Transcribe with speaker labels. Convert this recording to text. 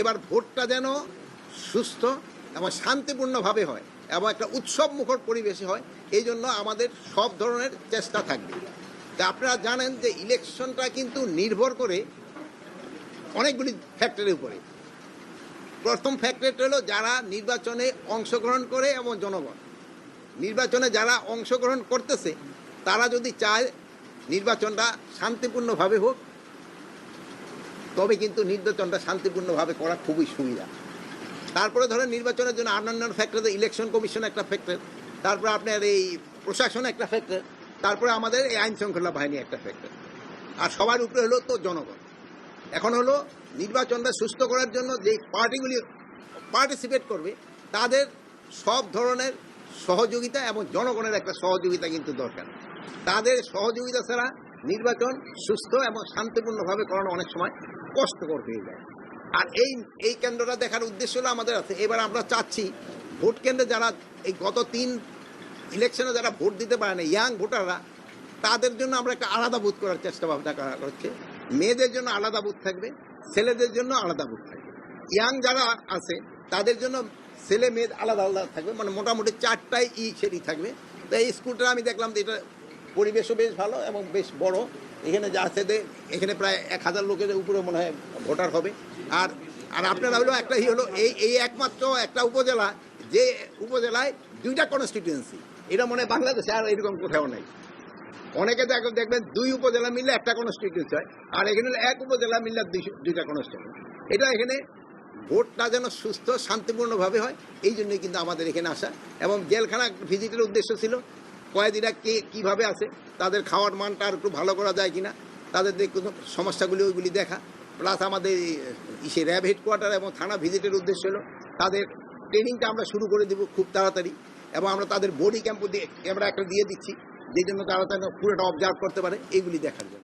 Speaker 1: এবার ভোটটা যেন সুস্থ এবং শান্তিপূর্ণভাবে হয় এবং একটা উৎসব মুখর পরিবেশে হয়, এই জন্য আমাদের সব ধরনের চেষ্টা থাকবে। তা আপনারা জানেন যে ইলেকশনটা কিন্তু নির্ভর করে অনেকগুলি ফ্যাক্টরের উপরে। প্রথম ফ্যাক্টরটা হলো যারা নির্বাচনে অংশগ্রহণ করে এবং জনগণ। নির্বাচনে যারা অংশগ্রহণ করতেছে, তারা যদি চায় নির্বাচনটা শান্তিপূর্ণভাবে হোক তবে কিন্তু নির্বাচনটা শান্তিপূর্ণভাবে করা খুবই সুবিধা। তারপরে ধরেন নির্বাচনের জন্য অন্যান্য ফ্যাক্টর ইলেকশন কমিশন একটা ফ্যাক্টর তারপরে আপনার এই প্রশাসন একটা ফ্যাক্টর তারপরে আমাদের এই আইন শৃঙ্খলা বাহিনী একটা ফ্যাক্টর আর সবার উপরে হলো তো জনগণ। এখন হলো নির্বাচনটা সুস্থ করার জন্য যে পার্টিগুলি পার্টিসিপেট করবে, তাদের সব ধরনের সহযোগিতা এবং জনগণের একটা সহযোগিতা কিন্তু দরকার। তাদের সহযোগিতা ছাড়া নির্বাচন সুস্থ এবং শান্তিপূর্ণভাবে করানো অনেক সময় কষ্টকর হয়ে যায়। আর এই এই কেন্দ্রটা দেখার উদ্দেশ্য হলো আমাদের আছে, এবার আমরা চাচ্ছি ভোট কেন্দ্রে যারা এই গত তিন ইলেকশনে যারা ভোট দিতে পারে না, ইয়াং ভোটাররা, তাদের জন্য আমরা একটা আলাদা বুথ করার চেষ্টা ভাবনা করা হচ্ছে। মেয়েদের জন্য আলাদা বুথ থাকবে, ছেলেদের জন্য আলাদা বুথ থাকবে। ইয়াং যারা আছে, তাদের জন্য ছেলে মেয়ে আলাদা আলাদা থাকবে মানে মোটামুটি চারটায় ই সেটি থাকবে। তো এই স্কুলটা আমি দেখলাম যে এটা পরিবেশও বেশ ভালো এবং বেশ বড়। এখানে যা আছে এখানে প্রায় এক হাজার লোকের উপরে মনে হয় ভোটার হবে। আর আর আপনারা হলো একটা ই হলো, এই এই একমাত্র একটা উপজেলা যে উপজেলায় দুইটা কনস্টিটিউয়েন্সি এটা মনে হয় বাংলাদেশে আর এরকম কোথাও নেই। অনেকে দেখ- দেখবেন দুই উপজেলা মিললে একটা কনস্টিটিউন্সি হয়, আর এখানে এক উপজেলা মিললে দুইটা কনস্টিটিউন্সি এটা এখানে ভোটটা যেন সুস্থ, শান্তিপূর্ণভাবে হয়, এই জন্যই কিন্তু আমাদের এখানে আসা। এবং জেলখানা ভিজিটের উদ্দেশ্য ছিল কয়েদিরা কে কীভাবে আছে, তাদের খাওয়ার মানটা আর একটু ভালো করা যায় কি না তাদের কোনো সমস্যাগুলি ওইগুলি দেখা। প্লাস আমাদের ইসে র্যাব হেডকোয়ার্টার এবং থানা ভিজিটের উদ্দেশ্য হলো, তাদের ট্রেনিংটা আমরা শুরু করে দেবো খুব তাড়াতাড়ি এবং আমরা তাদের বডি ক্যাম্পও দিয়ে ক্যামেরা একটা দিয়ে দিচ্ছি যে জন্য তারা তাদের পুরোটা অবজার্ভ করতে পারে, এইগুলি দেখার জন্য।